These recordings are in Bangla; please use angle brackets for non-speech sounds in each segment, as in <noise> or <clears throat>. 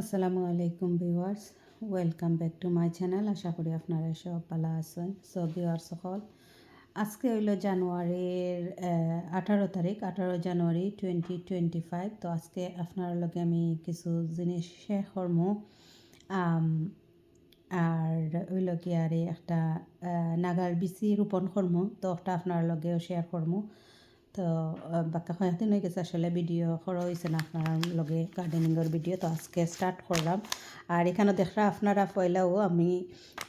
আসসালামু আলাইকুম viewers, welcome back to my channel. আশা করি আপনারা সব ভালো আছেন। সো ভিউয়ার্স সকল, আজকে হইল জানুয়ারির আঠারো তারিখ, আঠারো জানুয়ারি টোয়েন্টি টোয়েন্টি ফাইভ তো আজকে আপনার লগে আমি কিছু জিনিস শেয়ার করব আর হইল কি আরে একটা নাগার বিচি রোপণ করব তো একটা আপনার লগেও শেয়ার করব তো বাক্কা কয়েকদিন হয়ে গেছে, আসলে ভিডিও করা হয়েছে না, আপনার লগে গার্ডেনিংয়ের ভিডিও তো আজকে স্টার্ট করলাম। আর এখানে দেখরা আপনারা পয়লাও আমি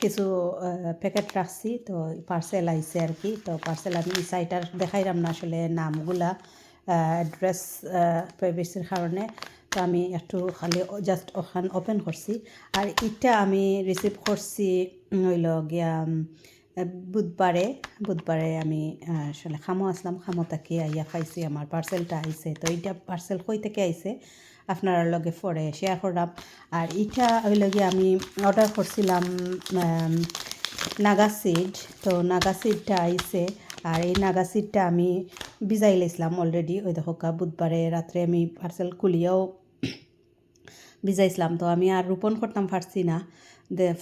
কিছু প্যাকেট রাখছি, তো পার্সেল আইছে আর কি। তো পার্সেল আমি সাইটার দেখাইলাম না আসলে নামগুলা অ্যাড্রেস প্রাইভেসির কারণে। তো আমি একটু খালি জাস্ট ওখান ওপেন করছি। আর এটা আমি রিসিভ করছি হইল গিয়া বুধবারে বুধবারে আমি আসলে খামো আসলাম, খামো তাকে আইয়া খাইছি, আমার পার্সেলটা আইছে। তো এইটা পার্সেল কই থেকে আইছে? আপনার লগে পরে শেয়ার করলাম। আর এটা ওই লগে আমি অর্ডার করছিলাম নাগা সিড তো নাগা সিডটা আইছে। আর এই নাগা সিডটা আমি ভিজাই লাইছিলাম অলরেডি ওই দেখো বুধবারে রাত্রে আমি পার্সেল খুলিয়াও ভিজাইছিলাম তো, আমি আর রোপণ করতাম পারছি না।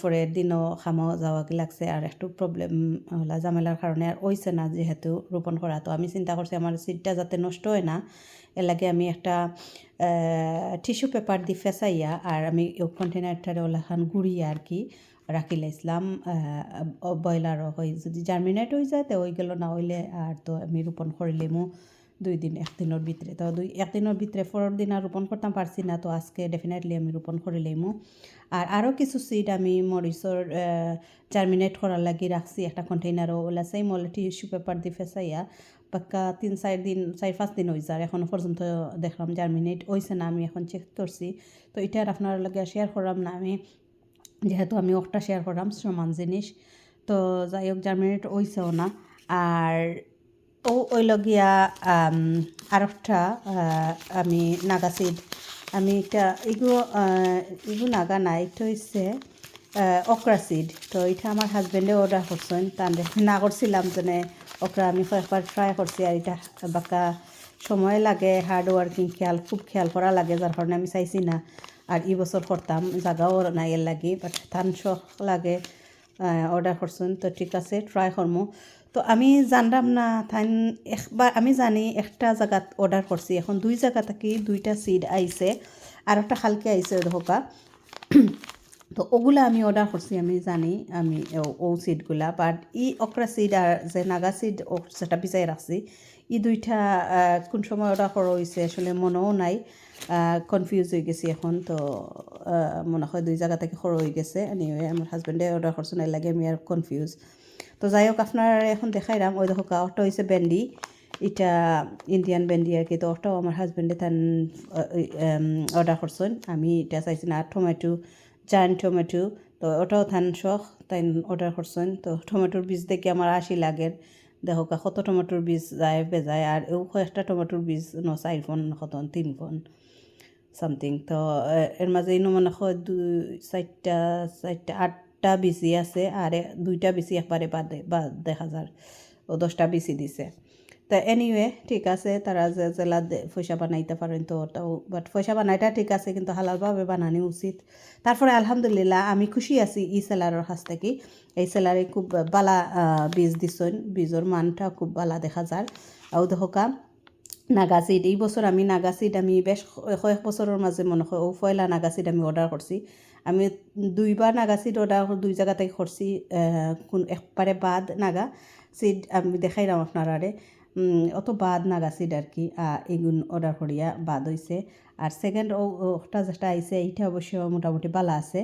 পরের দিনও খামো যাওয়া লাগছে আর একটু প্রবলেম হলা ঝামেলার কারণে আর ওইছে না যেহেতু রোপণ করা তো আমি চিন্তা করছি আমার সিটটা যাতে নষ্ট হয় না। এর লাগে আমি একটা টিস্যু পেপার দিয়ে ফেসাইয়া আর আমি কন্টেনারটারে ওলাখান গুড়িয়ে আর কি রাখি লাইছিলাম ব্রয়লারও হয়ে যদি জার্মিনেট হয়ে যায় তো ওই গেল না হইলে আর তো আমি রোপণ করিলেমো দুই দিন একদিনের ভিতরে তো দুই একদিনের ভিতরে পরের দিন আর রোপণ করতাম পারছি না, তো আজকে ডেফিনেটলি আমি রোপণ করে লইমু। আর আরও কিছু সিড আমি মরিচর জার্মিনেট করার লাগি রাখছি একটা কন্টেইনারও ওলা সেই মলে টিস্যু পেপার দিয়ে ফেসাইয়া পাক্কা তিন চার দিন চার পাঁচ দিন হয়ে যায় এখনও পর্যন্ত দেখলাম জার্মিনেট হয়েছে না, আমি এখন চেক করছি তো এটা আর আপনার লগে শেয়ার করলাম না, আমি যেহেতু আমি একটা শেয়ার করলাম সমান জিনিস তো যাই হোক জার্মিনেট হয়েছেও না। আর ও ওইল গিয়া আর একটা আমি নাগা সিড আমি এটা এগুলো এগুলো নাগা নাই এটা হচ্ছে অকরা সিড তো এটা আমার হাজব্যান্ডে অর্ডার করছেন তার না করছিলাম যেনে অকরা আমি কয়েকবার ট্রাই করছি, আর এটা বাকা সময় লাগে হার্ড ওয়ার্কিং খেয়াল, খুব খেয়াল করা লাগে, যার কারণে আমি চাইছি না। আর ই বছর করতাম, জাগাও নাই এর লাগে বাট ধান লাগে। অর্ডার করছেন তো ঠিক আছে ট্রাই করমু তো আমি জানলাম না থাইন একবার আমি জানি একটা জায়গাত অর্ডার করছি এখন দুই জায়গা থেকে দুইটা সিড আইছে আর একটা খালকে আইছে ধোকা। তো ওগুলা আমি অর্ডার করছি আমি জানি, আমি ও সিডগুলা বাট ই অকরা সিড আর যে নাগা সিড সেটা বিচাই রাখছি ই দুইটা কোন সময় অর্ডার করা হয়েছে আসলে মনেও নাই। কনফিউজ হয়ে গেছি এখন, তো মনে হয় দুই জায়গা থেকে সরো হয়ে গেছে। এনিওয়ে আমার হাজব্যান্ডে অর্ডার করছেন এর লাগে আমি আর কনফিউজ তো যাই হোক, আপনার এখন দেখাই দেখাইলাম, ওই দেখো ওটা হয়েছে ব্যান্ডি এটা ইন্ডিয়ান ব্যান্ডি আর কি, তো ওটাও আমার হাজব্যান্ডে তান অর্ডার করছেন। আমি এটা চাইছি না, টমেটো জান টমেটো। তো ওটাও থান শখ, তাই অর্ডার করছেন। তো টমেটোর বীজ দেখে আমার আশি লাগের দেখো কত টমেটোর বীজ যায়, বেজায় আর এও একটা টমেটোর বীজ ন চার ফোন তিনফোন তিন ফোন সামথিং তো এর মাঝে ইনো মানে দুই চারটা চারটা আট আটটা বিচি আছে আর দুইটা বিচি একবারে বাদে দেখা যার ও দশটা বিচি দিছে। তা এনিওয়ে ঠিক আছে, তারা যে জেলা পয়সা বানাইতে পারেন তো ওটাও বাট পয়সা বানাইটা ঠিক আছে, কিন্তু হালালভাবে বানানি উচিত। তারপরে আলহামদুলিল্লাহ, আমি খুশি আছি ই সেলারের কাছ থেকে। এই সেলারে খুব বালা বীজ দিছেন, বীজের মানটা খুব বালা দেখা যায় আও দেখা নাগাসিড এই বছর আমি নাগাসিড আমি বেশ কয়েক বছরের মাঝে মনে হয়, ও পয়লা নাগাসিড আমি অর্ডার করছি। আমি দুইবার নাগা অর্ডার দুই জায়গা থেকে কোন, একবারে বাদ নাগা সিড আমি দেখাইলাম আপনারারে। অত বাদ নাগা সিড আর কি। এগুন অর্ডার করিয়া বাদ হয়েছে আর সেকেন্ড ওটা যেটা আইসে এইটা অবশ্য মোটামুটি ভালো আছে।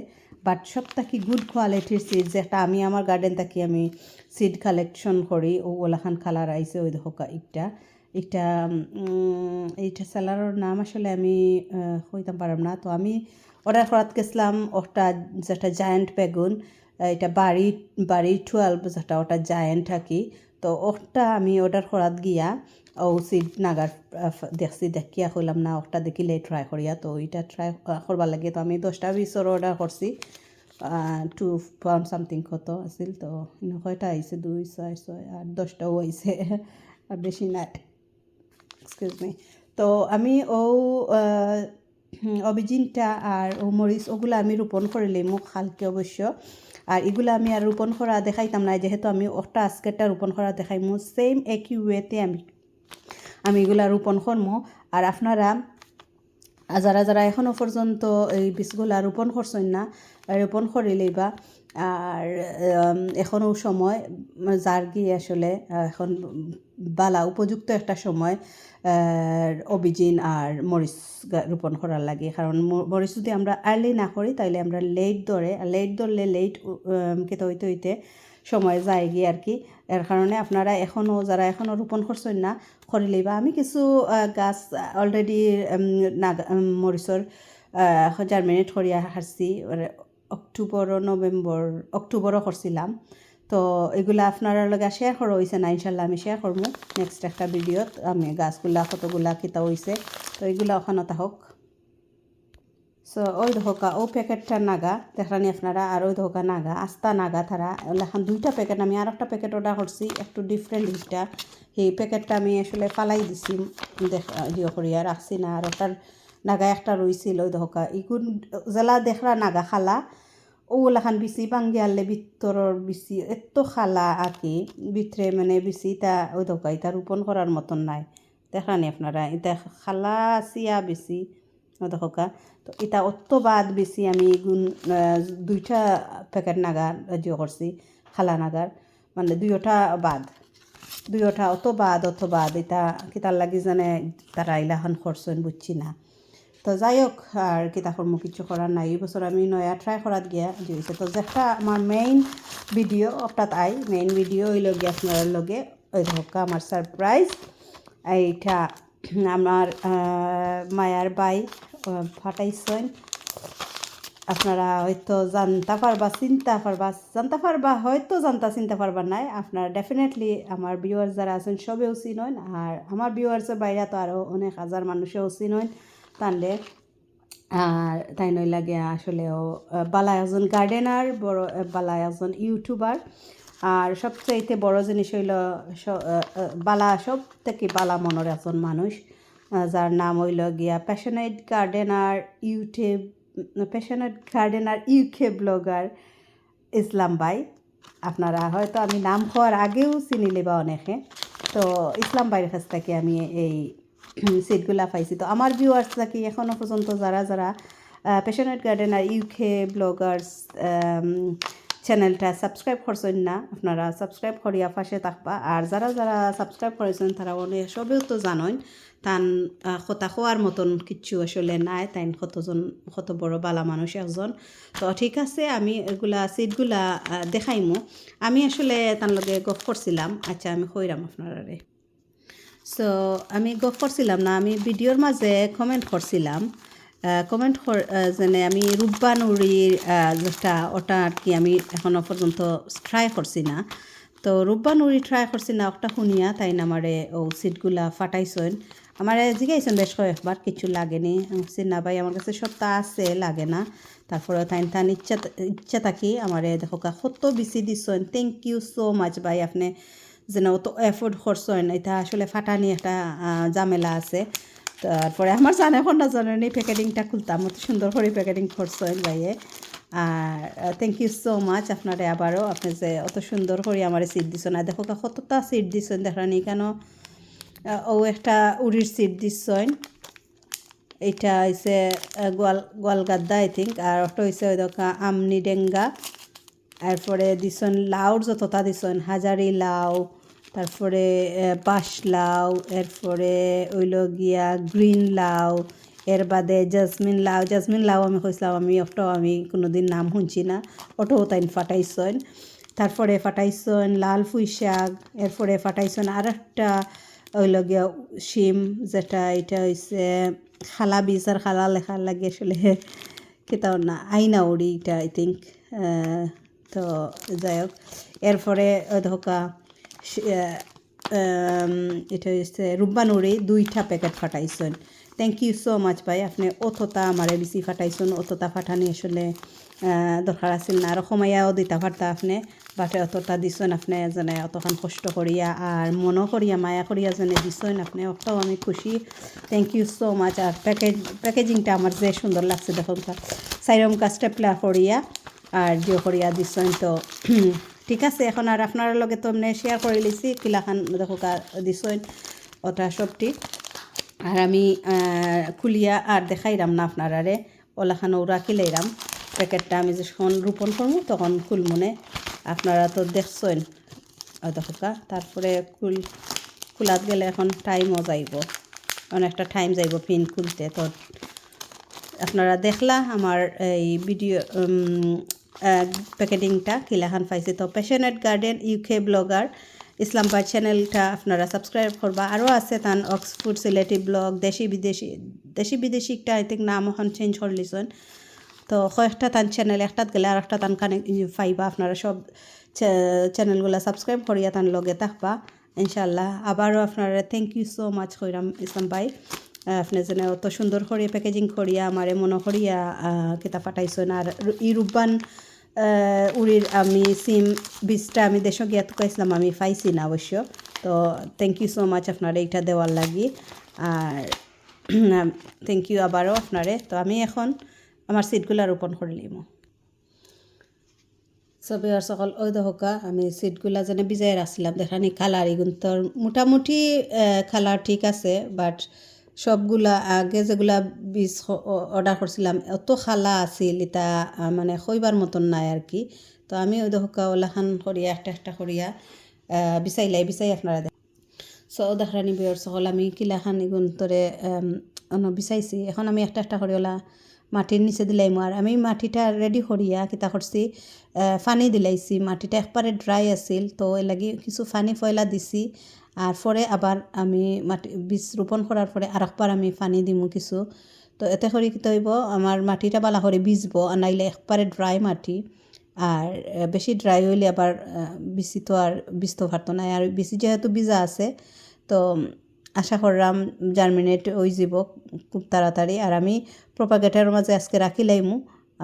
বাট সব থাকি গুড কোয়ালিটির সিড যেটা আমি আমার গার্ডেন থাকি আমি সিড কালেকশন করি। ও ওলাখান কালার আইসে ওই দেখো একটা এটা এইটা সেলারের নাম আসলে আমি কইতাম পারলাম না। তো আমি অর্ডার করাত গেছিলাম ওটা যেটা জায়েন্ট বেগুন। এটা বাড়ি বাড়ি টুয়েলভ যেটা ওটা জায়েন্ট থাকি তো ওটা আমি অর্ডার করাত গিয়া ও সিট নাগার দেখছি দেখিয়া কইলাম, না ওটা দেখিলে ট্রাই করিয়া তো ওইটা ট্রাই করবার লাগে। তো আমি দশটা বিশর অর্ডার করছি টু পাউন্ড সামথিং কত আছিল, তো কয়টা আইছে দুই, ছয় ছয় আট দশটাও আইছে আর বেশি নাই। এক্সকিউজ মি তো আমি ও অভিজিনটা আর ও মরিচ ওগুলো আমি রোপণ করিলে মোক হালকে অবশ্য আর এগুলো আমি আর রোপণ করা দেখাইতাম না যেহেতু আমি ওটা আজকেরটা রোপণ করা দেখাইমু সেম একই ওয়েতে আমি আমি এগুলা রোপণ করমু আর আপনারা যারা যারা এখনও পর্যন্ত এই বীজগুলা রোপণ করছেন না রোপণ করিলেই বা, আর এখনও সময় যার গিয়ে আসলে, এখন বালা উপযুক্ত একটা সময় অভিজিন আর মরিচ রোপণ করার লাগে। কারণ মরিচ যদি আমরা আর্লি না করি, তাইলে আমরা লেট ধরে লেট ধরলে লেট খেতে হইতে হইতে সময় যায় গিয়ে আর কি। এর কারণে আপনারা এখনও যারা এখনও রোপণ করছেন না করিলেই বা আমি কিছু গাছ অলরেডি নাগা মরিচর জার্মিনেট করিয়া হারছি অক্টোবর নভেম্বর অক্টোবরও করছিলাম তো এগুলা আপনার লগে শেয়ার করা হয়েছে না ইনশাল্লাহ আমি শেয়ার করব নেক্সট একটা ভিডিওত আমি গাছগুলা কতগুলা কিতা হয়েছে তো এগুলা ওখানে হোক সো ওই ধোকা, ও প্যাকেটটা নাগা, দেখলানি আপনারা, আর ওই ধোকা নাগা, আস্তা নাগা তারা এখন দুইটা প্যাকেট, আমি আর একটা প্যাকেট অর্ডার করছি, একটু ডিফারেন্ট হিটটা সেই প্যাকেটটা আমি আসলে ফালাই দিছি, দেখ ইয়ে করিয়া রাখছি না, আর ওটার নাগা একটা রইছিল ওই ধোকা। ইগুন জেলা দেখরা নাগা, খালা ওগুলাখান বিচি বাঙ্গি আনলে ভিতরের বিচি এত খালা আর কি ভিতরে মানে বিচি তা ওই ধোকা এটা রোপণ করার মতন নাই দেখানি আপনারা এটা খালা চিয়া বেশি দেখা তো অত বাদ বেশি আমি গুণ দুইটা প্যাকেট নাগার জিও করছি খালা নাগার মানে দুইটা বাদ দুইটা অত বাদ অত বাদ এটা কিতার লাগি জানে তারা ইলাখান করছেন বুঝছি না তো যাই হোক, আর কিতা কর্ম কিছু করার নাই। এই বছর আমি নয়া ট্রাই করাত গিয়া দিয়েছে তো যেটা আমার মেইন ভিডিও অর্থাৎ আই মেইন ভিডিও হইল গিয়ে আপনার লগে ওই ধোকা আমার সারপ্রাইজ এইটা আমার মায়ার বাই ফাটাইছেন। আপনারা হয়তো জানতে পারবা, চিন্তা পারবা, জানতে পারবা, হয়তো জানতা চিন্তা পারবা নাই। আপনারা ডেফিনেটলি আমার ভিউয়ার্স যারা আছেন, সবেও চিনন। আর আমার ভিউয়ার্সের বাইরে তো আরও অনেক হাজার মানুষেও চিনন। তাহলে আর তাই নই লাগে আসলেও বালা একজন গার্ডেনার বড় বালা একজন ইউটিউবার আর সবচাইতে বড় জিনিস হইল বালা সব থেকে বালা মনের একজন মানুষ যার নাম হইল গিয়া passionate gardener YouTube passionate gardener UK blogger Islam ভাই। আপনারা হয়তো আমি নাম হওয়ার আগেও চিনি বা অনেকে। তো ইসলাম ভাইয়ের কাছ থেকে আমি এই <clears throat> সিটগুলা পাইছি তো আমার ভিউয়ার্স থাকি এখনও পর্যন্ত যারা যারা পেশনেট গার্ডেনার ইউকে ব্লগার্স চ্যানেলটা সাবস্ক্রাইব করছেন না, আপনারা সাবস্ক্রাইব করিয়া পাশে থাকবা। আর যারা যারা সাবস্ক্রাইব করেছেন তারা অনেক সবেও তো জানেন তান কথা খোয়ার মতন কিচ্ছু আসলে নাই তাই কতজন, কত বড় বালা মানুষ একজন। তো ঠিক আছে, আমি এগুলা সিটগুলা দেখাইমু। আমি আসলে তার লগে গপ করছিলাম আচ্ছা আমি কইরাম আপনারারে সো আমি গপ করছিলাম না, আমি ভিডিওর মাঝে কমেন্ট করছিলাম। কমেন্ট যেনে আমি রূপবানুরির যেটা ওটা আর কি আমি এখনও পর্যন্ত ট্রাই করছি না। তো রূপবানুরি ট্রাই করছি না, ওটা শুনিয়া তাই না আমারে ও সিটগুলা ফাটাইছেন। আমার জিগাইছেন বেশ কয়েকবার কিছু লাগেনি? আমি না ভাই, আমার কাছে সবটা আছে, লাগে না। তারপরে তাই তান ইচ্ছা ইচ্ছা থাকি আমারে দেখো কত বেশি দিছেন। থ্যাংক ইউ সো মাচ ভাই, আপনি যেন অত এফোর্ড করছেন এটা আসলে ফাটানি একটা ঝামেলা আছে। তারপরে আমার জানে না জানেন এই প্যাকেটিংটা খুলতাম। অত সুন্দর করে প্যাকেটিং খরচ করছেন ভাইয়ে। আর থ্যাংক ইউ সো মাচ আপনারে আবারও। আপনি যে অত সুন্দর করে আমার সিট দিছেন আর দেখো কতটা সিট দিছেন দেখানি কেন? ও একটা উড়ির সিট দিছেন এটা হয়েছে গোয়াল, গোয়ালগাদ্দা আই থিঙ্ক আর ওটা হয়েছে ওই দেখা আমনি ডেঙ্গা। এরপরে দিছন লাউর যতটা দিছন, হাজারি লাউ, তারপরে বাঁশ লাউ, এরপরে ওইল গিয়া গ্রিন লাউ, এর বাদে জাসমিন লাউ জাসমিন লাউ আমি কইছিলাম, আমি ওটাও আমি কোনোদিন নাম শুনছি না ওটাও তাই ফাটাইছন। তারপরে ফাটাইছন লাল পুঁই শাক, এরপরে ফাটাইছন আর একটা ওইল গিয়া শিম, যেটা এটা হইছে খালা বীজ, আর খালা লেখার লাগে আসলে <laughs> কেতাও না আইনা উড়ি এটা আই থিঙ্ক তো যাই হোক, এরপরে ধোকা এটা হচ্ছে রুব্বানুরি দুইটা প্যাকেট ফাটাইছেন। থ্যাংক ইউ সো মাচ ভাই, আপনি অতটা আমারে বেশি ফাটাইছেন, অতটা ফাটানি আসলে দরকার আছিল না। আরও সময়ও দিতে ফাটা আপনি, বাটে অতটা দিছেন আপনি যেনে অতখান কষ্ট করিয়া আর মনও করিয়া, মায়া করিয়া যেনে দিছেন আপনি, অতটাও আমি খুশি। থ্যাংক ইউ সো মাচ আর প্যাকেজ প্যাকেজিংটা আমার যে সুন্দর লাগছে দেখুন সাইরম কাজটা প্লা করিয়া আর করিয়া দিছেন তো। ঠিক আছে, এখন আর আপনার লগে তো এমনি শেয়ার করে লিছি, কিলাখান দেখো দিছেন ওটা সবটি আর আমি খুলিয়া আর দেখাইরাম না আপনারারে ওলাখান ওরা কিলাইরাম প্যাকেটটা আমি যখন রোপণ করব তখন খুলমনে আপনারা তো দেখছেন। দেখা তারপরে খুল, খোলাত গেলে এখন টাইমও যাইব। অনেকটা টাইম যাইব পিন খুলতে। তো আপনারা দেখলা আমার এই ভিডিও প্যাকেটিংটা কিলাখান পাইছে তো প্যাশনেট গার্ডেন ইউকে ব্লগার ইসলামবাদ চ্যানেলটা আপনারা সাবস্ক্রাইব করবা। আরও আছে তান অক্সফোর্ড সিলেটি ব্লগ, দেশি বিদেশি, দেশি বিদেশিটা আই থিঙ্ক নাম এখন চেঞ্জ করলিছেন তো কয়েকটা তান চ্যানেল একটাত গেলে আর একটা তান কানে পাইবা। আপনারা সব চ্যানেলগুলো সাবস্ক্রাইব করিয়া তান লগে থাকবা ইনশাল্লাহ আবারও আপনারা থ্যাংক ইউ সো মাচ কইরাম ইসলাম ভাই। আপনি যেন অত সুন্দর করে প্যাকেজিং করিয়া, আমারে মনে করিয়া কিতা পাঠাইছেন। আর ই রূপবান উড়ির আমি সিম বীজটা আমি দেশ গিয়া তুকাইছিলাম আমি পাইছি না অবশ্য। তো থ্যাংক ইউ সো মাচ আপনারা এইটা দেওয়ার লাগি। আর থ্যাংক ইউ আবারও আপনারে। তো আমি এখন আমার সিটগুলা রোপণ করে লিম সবে আর সকল, ওই দহকা আমি সিটগুলা যেন বিজায় রাখছিলাম দেখানি কালার এগুন্তর মোটামুটি কালার ঠিক আছে বাট সবগুলা আগে যেগুলা বীজ অর্ডার করছিলাম অত খালা আছিল এটা মানে কইবার মতন নাই আর কি। তো আমি ওই দহকা ওলাখান করিয়া একটা একটা করিয়া বিচাইলাই বিচাই আপনারা দেখ সো দেখানি বিয়র সকল আমি কিলাখান এগুন তোরে বিচাইছি এখন আমি একটা একটা করে ওলা মাটির নিচে দিলাইমু আর আমি মাটিটা রেডি করিয়া কিতা করছি ফানি দিলাইছি। মাটিটা একবারে ড্রাই আছিল, তো এ লাগি কিছু ফানি ফয়লা দিছি। আর পরে আবার আমি মাটি, বীজ রোপণ করার পরে আর একবার আমি ফানি দিমু কিছু। তো এতে করে কি হইব আমার মাটিটা বালা করে ভিজবো আর নাইলে একবারে ড্রাই মাটি। আর বেশি ড্রাই হইলে আবার বেশি তো আর বিজতে পারতো না আর বেশি যেহেতু বীজা আছে, তো আশা করলাম জার্মিনেট হয়ে যাব খুব তাড়াতাড়ি। আর আমি প্রপাগেটার মাঝে আজকে রাখি লাইমু।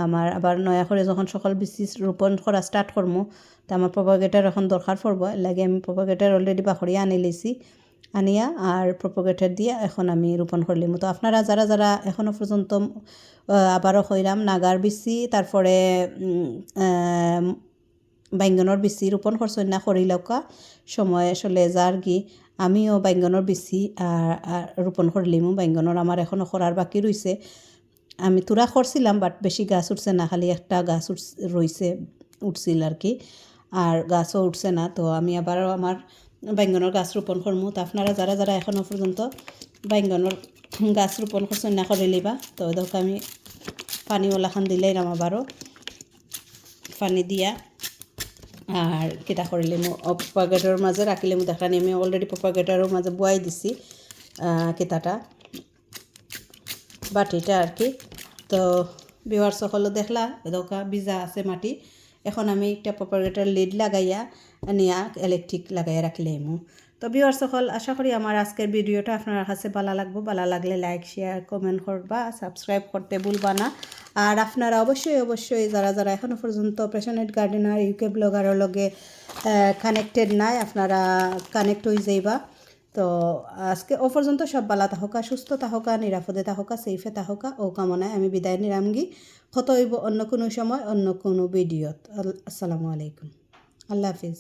আমার আবার নয়া করে যখন সকল বীজ রোপণ করা স্টার্ট করমু তো আমার প্রপাগেটার এখন দরকার পড়ব লাগে আমি প্রপাগেটার অলরেডি বাখরিয়া আনি লেছি। আনিয়া আর প্রপোগেটার দিয়ে এখন আমি রোপণ করলিম তো আপনারা যারা যারা এখনও পর্যন্ত আবারও হইরাম নাগার বিচি তারপরে বাইঙ্গনের বিচি রোপণ করছেন না করিলকা সময় আসলে যার কি, আমিও বাইঙ্গনের বিচি রোপণ করলিমও বাইঙ্গনের আমার এখনও করার বাকি রইছে আমি তুরা করছিলাম বাট বেশি গাছ উঠছে না, খালি একটা গাছ উঠ, রইছে, উঠছিল আর কি আর গাছও উঠছে না, তো আমি আবারও আমার বাইঙ্গনের গাছ রোপণ করমু। তো আপনারা যারা যারা এখনও পর্যন্ত বাইঙ্গনের গাছ রোপণ করছেন, না করে লিবা তো দেখো আমি পানিওয়ালা দিলেই নাম আবারও। পানি দিয়া আর কিতা কৰিলিমো পপাগেটৰ মাজে ৰাখিলিমো দেখা নি আমি অলৰেডি পপাগেটাৰৰ মাজে বোৱাই দিছি কিতাটা বাটিটা আর কি তো বিওয়ার সকলও দেখলা দোকা ভিজা আছে মাটি। এখন আমি একটা পপারেটার লিড লাগাইয়া নিয়া ইলেকট্রিক লাগাইয়া রাখলেমু তো বিওয়ার সকল, আশা করি আমার আজকের ভিডিওটা আপনার কাছে ভালো লাগবো। ভালো লাগলে লাইক শেয়ার কমেন্ট করবা সাবস্ক্রাইব করতে ভুলবা না। আর আপনারা অবশ্যই অবশ্যই যারা যারা এখনও পর্যন্ত প্যাশনেট গার্ডেনার ইউকে ব্লগারের লগে কানেক্টেড নাই, আপনারা কানেক্ট হয়ে যাইবা। তো আজকে ও পর্যন্ত সব বালা তাহকা সুস্থ তাহকা নিরাপদে তাহকা সেইফে তাহকা ও কামনায় আমি বিদায় নিরামগি কত হইব অন্য কোনো সময়, অন্য কোনো ভিডিওত। আসসালামু আলাইকুম। আল্লাহ হাফিজ।